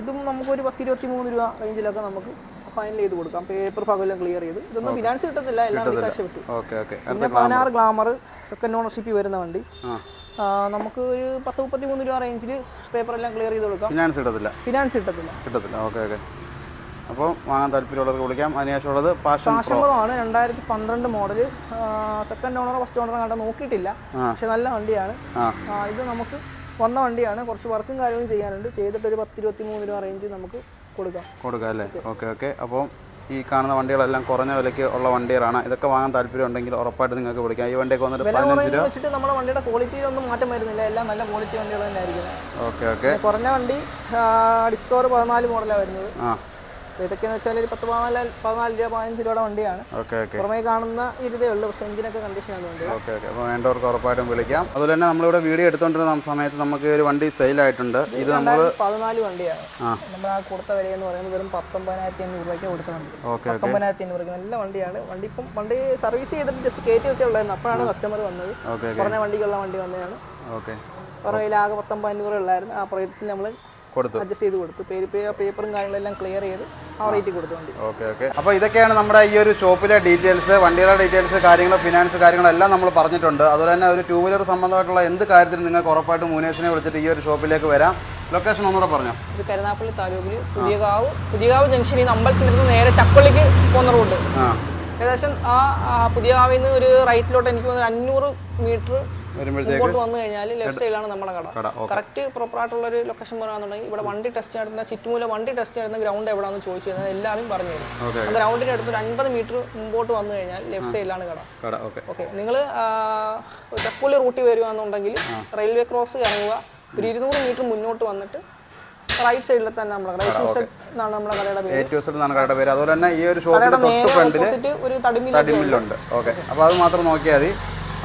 ഇതും നമുക്കൊരു ഒരു പത്തിരുപത്തി മൂന്ന് രൂപ റേഞ്ചിലൊക്കെ നമുക്ക് ഫൈനൽ ചെയ്ത് കൊടുക്കാം. പേപ്പർ പകലും ക്ലിയർ ചെയ്ത്. ഇതൊന്നും ഫിനാൻസ് കിട്ടുന്നില്ല. എല്ലാം കാശ് കിട്ടും ഓക്കെ ഓക്കെ. പിന്നെ പതിനാറ് ഗ്ലാമർ സെക്കൻഡ് ഓണർഷിപ്പിൽ വരുന്ന വണ്ടി. നമുക്ക് ഒരു പത്ത് മുപ്പത്തി മൂന്ന് രൂപ റേഞ്ചിൽ പേപ്പർ എല്ലാം ക്ലിയർ ചെയ്ത് കൊടുക്കാം. ഫിനാൻസ് കിട്ടത്തില്ല. ഫിനാൻസ് കിട്ടത്തില്ല. കിട്ടത്തില്ല. Okay okay. അപ്പോൾ വാങ്ങാൻ താല്പര്യമുള്ളവർക്ക് വിളിക്കാം. അതിനുശേഷമുള്ളത് പാഷൻ ആശമ്പതമാണ് രണ്ടായിരത്തി പന്ത്രണ്ട് model second owner first owner കണ്ട നോക്കിയിട്ടില്ല. പക്ഷെ നല്ല വണ്ടിയാണ്. ഇത് നമുക്ക് വന്ന വണ്ടിയാണ്. കുറച്ച് വർക്കും കാര്യങ്ങളും ചെയ്യാനുണ്ട്. ചെയ്തിട്ട് ഒരു പത്ത് ഇരുപത്തി മൂന്ന് രൂപ റേഞ്ച് നമുക്ക് കൊടുക്കാം. കൊടുക്കാം അല്ലേ? Okay okay. അപ്പോൾ ഈ കാണുന്ന വണ്ടികളെല്ലാം കുറഞ്ഞ വിലയ്ക്ക് ഉള്ള വണ്ടികളാണ്. ഇതൊക്കെ വാങ്ങാൻ താല്പര്യം ഉണ്ടെങ്കിൽ ഉറപ്പായിട്ട് നിങ്ങൾക്ക് വിളിക്കാം. ഈ വണ്ടിയൊക്കെ വന്നിട്ട് പതിനഞ്ച് രൂപ വെച്ചിട്ട് നമ്മുടെ വണ്ടിയുടെ ക്വാളിറ്റിയിലൊന്നും മാറ്റം വരുന്നില്ല. എല്ലാം നല്ല ക്വാളിറ്റി വണ്ടികൾ തന്നെ ആയിരിക്കും ഓക്കെ. ഓക്കെ കുറഞ്ഞ വണ്ടി ഡിസ്കവർ പതിനാല് മോഡലാണ് വരുന്നത്. ആ. അപ്പോൾ ഇതൊക്കെയെന്ന് വെച്ചാൽ ഒരു പത്ത് പതിനാല് പതിനാല് രൂപ പതിനഞ്ച് രൂപയുടെ വണ്ടിയാണ്. Okay okay. പുറമേ കാണുന്ന ഇരുതേ ഉള്ളൂ. പക്ഷേ എഞ്ചിനൊക്കെ കണ്ടീഷൻ ആയതുകൊണ്ട്. Okay okay. അപ്പോൾ വേണ്ടവർക്ക് ഉറപ്പായിട്ടും വിളിക്കാം. അതുപോലെ തന്നെ നമ്മളിവിടെ വീഡിയോ എടുത്തുകൊണ്ടിരുന്ന സമയത്ത് നമുക്ക് ഒരു വണ്ടി സെയിലായിട്ടുണ്ട് ഇത് നമ്മൾ പതിനാല് വണ്ടിയാണ്. നമ്മൾ ആ കൊടുത്ത വില എന്ന് പറയുന്നത് വെറും പത്തൊമ്പതിനായിരത്തി അഞ്ഞൂറ് രൂപയ്ക്ക് കൊടുത്ത വണ്ടി ഓക്കെ. പത്തൊമ്പതിനായിരത്തി അഞ്ഞൂറ് നല്ല വണ്ടിയാണ്. വണ്ടി ഇപ്പം വണ്ടി സർവീസ് ചെയ്തിട്ട് ജസ്റ്റ് കയറ്റി വെച്ചുള്ളായിരുന്നു അപ്പോഴാണ് കസ്റ്റമർ വന്നത്. ഓക്കെ വണ്ടിക്കുള്ള വണ്ടി വന്നതാണ്. ഓക്കെ. പുറകിൽ ആകെ പത്തൊമ്പത് അഞ്ഞൂറ് ഉള്ളായിരുന്നു. ആ പ്രൈസിൽ നമ്മൾ അഡ്ജസ്റ്റ് ചെയ്ത് കൊടുത്തു. പേപ്പറും കാര്യങ്ങളെല്ലാം ക്ലിയർ ചെയ്ത് ആ റേറ്റ് കൊടുത്തു വണ്ടി ഓക്കെ ഓക്കെ. അപ്പോൾ ഇതൊക്കെയാണ് നമ്മുടെ ഈ ഒരു ഷോപ്പിലെ ഡീറ്റെയിൽസ് വണ്ടികളുടെ ഡീറ്റെയിൽസ് കാര്യങ്ങൾ ഫിനാൻസ് കാര്യങ്ങളെല്ലാം നമ്മൾ പറഞ്ഞിട്ടുണ്ട്. അതുപോലെ തന്നെ ഒരു ടൂ വീലർ സംബന്ധമായിട്ടുള്ള എന്ത് കാര്യത്തിലും നിങ്ങൾക്ക് ഉറപ്പായിട്ടും മൂനേഴ്സിനെ വിളിച്ചിട്ട് ഈ ഒരു ഷോപ്പിലേക്ക് വരാം. ലൊക്കേഷൻ ഒന്നുകൂടെ പറഞ്ഞു? ഇത് കരുനാപ്പള്ളി താലൂക്കിൽ പുതിയകാവ് പുതിയകാവ് ജംഗ്ഷനിൽ നിന്ന് അമ്പലത്തിന്റെ അടുത്ത് നേരെ ചപ്പള്ളിക്ക് പോകുന്ന ആ. ഏകദേശം ആ പുതിയകാവിൽ നിന്ന് ഒരു റൈറ്റിലോട്ട് എനിക്ക് തോന്നുന്നു അഞ്ഞൂറ് മീറ്റർ വരുമ്പോഴത്തേക്ക് വന്നു കഴിഞ്ഞാൽ ലെഫ്റ്റ് സൈഡിലാണ് നമ്മുടെ കട. കട ഓക്കെ. കറക്റ്റ് പ്രോപ്പർ ആയിട്ടുള്ള ഒരു ലൊക്കേഷൻ പറയുകയാണെന്നുണ്ടെങ്കിൽ ഇവിടെ വണ്ടി ടെസ്റ്റ് നടത്തുന്ന ചുറ്റുമൂല വണ്ടി ടെസ്റ്റ് നടത്തുന്ന ഗ്രൗണ്ട് എവിടെയാണെന്ന് ചോദിച്ചു കഴിഞ്ഞാൽ എല്ലാവരും പറഞ്ഞു തരും. ഗ്രൗണ്ടിന്റെ അടുത്ത് ഒരു അൻപത് മീറ്റർ മുമ്പോട്ട് വന്നു കഴിഞ്ഞാൽ ലെഫ്റ്റ് സൈഡിലാണ് കട. ഓക്കെ. നിങ്ങൾ ചക്കുള്ളി റൂട്ടിൽ വരുവാന്നുണ്ടെങ്കിൽ റെയിൽവേ ക്രോസ് ഇറങ്ങുക ഒരു ഇരുന്നൂറ് മീറ്റർ മുന്നോട്ട് വന്നിട്ട് റൈറ്റ് സൈഡിൽ തന്നെ നമ്മുടെ കട. റൈറ്റ് സൈഡ് എന്നാണ് നമ്മുടെ കടയുടെ പേര്. കടയുടെ പേര്. അതുപോലെ തന്നെ ഈ ഒരു ഷോപ്പിന്റെ തൊട്ട് ഫ്രണ്ടിൽ ഒരു തടിമില്ലുണ്ട്. ഓക്കെ. അപ്പോൾ അത് മാത്രം നോക്കിയാൽ മതി.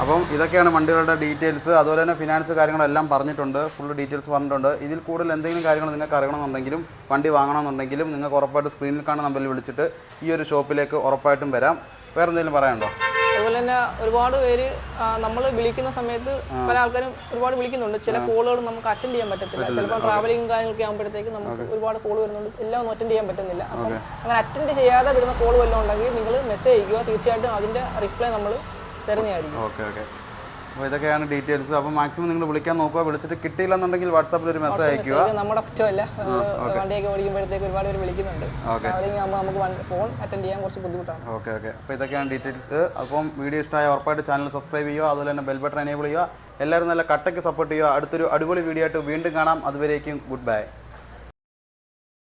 അപ്പം ഇതൊക്കെയാണ് വണ്ടികളുടെ ഡീറ്റെയിൽസ് അതുപോലെ തന്നെ ഫിനാൻസ് കാര്യങ്ങളെല്ലാം പറഞ്ഞിട്ടുണ്ട് ഫുൾ ഡീറ്റെയിൽസ് പറഞ്ഞിട്ടുണ്ട്. ഇതിൽ കൂടുതൽ എന്തെങ്കിലും കാര്യങ്ങൾ നിങ്ങൾക്ക് അറിയണമെന്നുണ്ടെങ്കിലും വണ്ടി വാങ്ങണമെന്നുണ്ടെങ്കിലും നിങ്ങൾക്ക് ഉറപ്പായിട്ട് സ്ക്രീനിൽ കാണുന്ന നമ്പറിൽ വിളിച്ചിട്ട് ഈ ഒരു ഷോപ്പിലേക്ക് ഉറപ്പായിട്ടും വരാം. വേറെ എന്തെങ്കിലും പറയാനുണ്ടോ? അതുപോലെ തന്നെ ഒരുപാട് പേര് നമ്മൾ വിളിക്കുന്ന സമയത്ത് പല ആൾക്കാരും ഒരുപാട് വിളിക്കുന്നുണ്ട്. ചില കോളുകൾ നമുക്ക് അറ്റൻഡ് ചെയ്യാൻ പറ്റത്തില്ല. ചിലപ്പോൾ ട്രാവലിംഗ് കാര്യങ്ങളൊക്കെ ആകുമ്പോഴത്തേക്ക് നമുക്ക് ഒരുപാട് കോൾ വരുന്നുണ്ട്. എല്ലാം ഒന്നും അറ്റൻഡ് ചെയ്യാൻ പറ്റുന്നില്ല. അപ്പം അങ്ങനെ അറ്റൻഡ് ചെയ്യാതെ വിടുന്ന കോൾ വല്ലതും ഉണ്ടെങ്കിൽ നിങ്ങൾ മെസ്സേജ് അയക്കുക. തീർച്ചയായിട്ടും അതിന്റെ റിപ്ലൈ നമ്മൾ തരുന്നതായിരിക്കും ഓക്കെ ഓക്കെ. അപ്പോൾ ഇതൊക്കെയാണ് ഡീറ്റെയിൽസ്. അപ്പോൾ മാക്സിമം നിങ്ങൾ വിളിക്കാൻ നോക്കുക. വിളിച്ചിട്ട് കിട്ടിയില്ലെന്നുണ്ടെങ്കിൽ വാട്സാപ്പിൽ ഒരു മെസ്സേജ് അയക്കുക നമ്മുടെ കുറ്റമല്ല വണ്ടിയൊക്കെ ഓടിക്കുമ്പോഴത്തേക്ക് ഒരുപാട് പേര് വിളിക്കുന്നുണ്ട്. ആകുമ്പോൾ നമുക്ക് ഫോൺ അറ്റൻഡ് ചെയ്യാൻ കുറച്ച് ബുദ്ധിമുട്ടാണ്. Okay okay. അപ്പോൾ ഇതൊക്കെയാണ് ഡീറ്റെയിൽസ്. അപ്പം വീഡിയോ ഇഷ്ടമായ ഉറപ്പായിട്ട് ചാനൽ സബ്സ്ക്രൈബ് ചെയ്യുക. അതുപോലെ തന്നെ ബെൽ ബട്ടൺ എനേബിൾ ചെയ്യുക. എല്ലാവരും നല്ല കട്ടയ്ക്ക് സപ്പോർട്ട് ചെയ്യുക. അടുത്തൊരു അടിപൊളി വീഡിയോ ആയിട്ട് വീണ്ടും കാണാം. അതുവരേക്കും ഗുഡ് ബൈ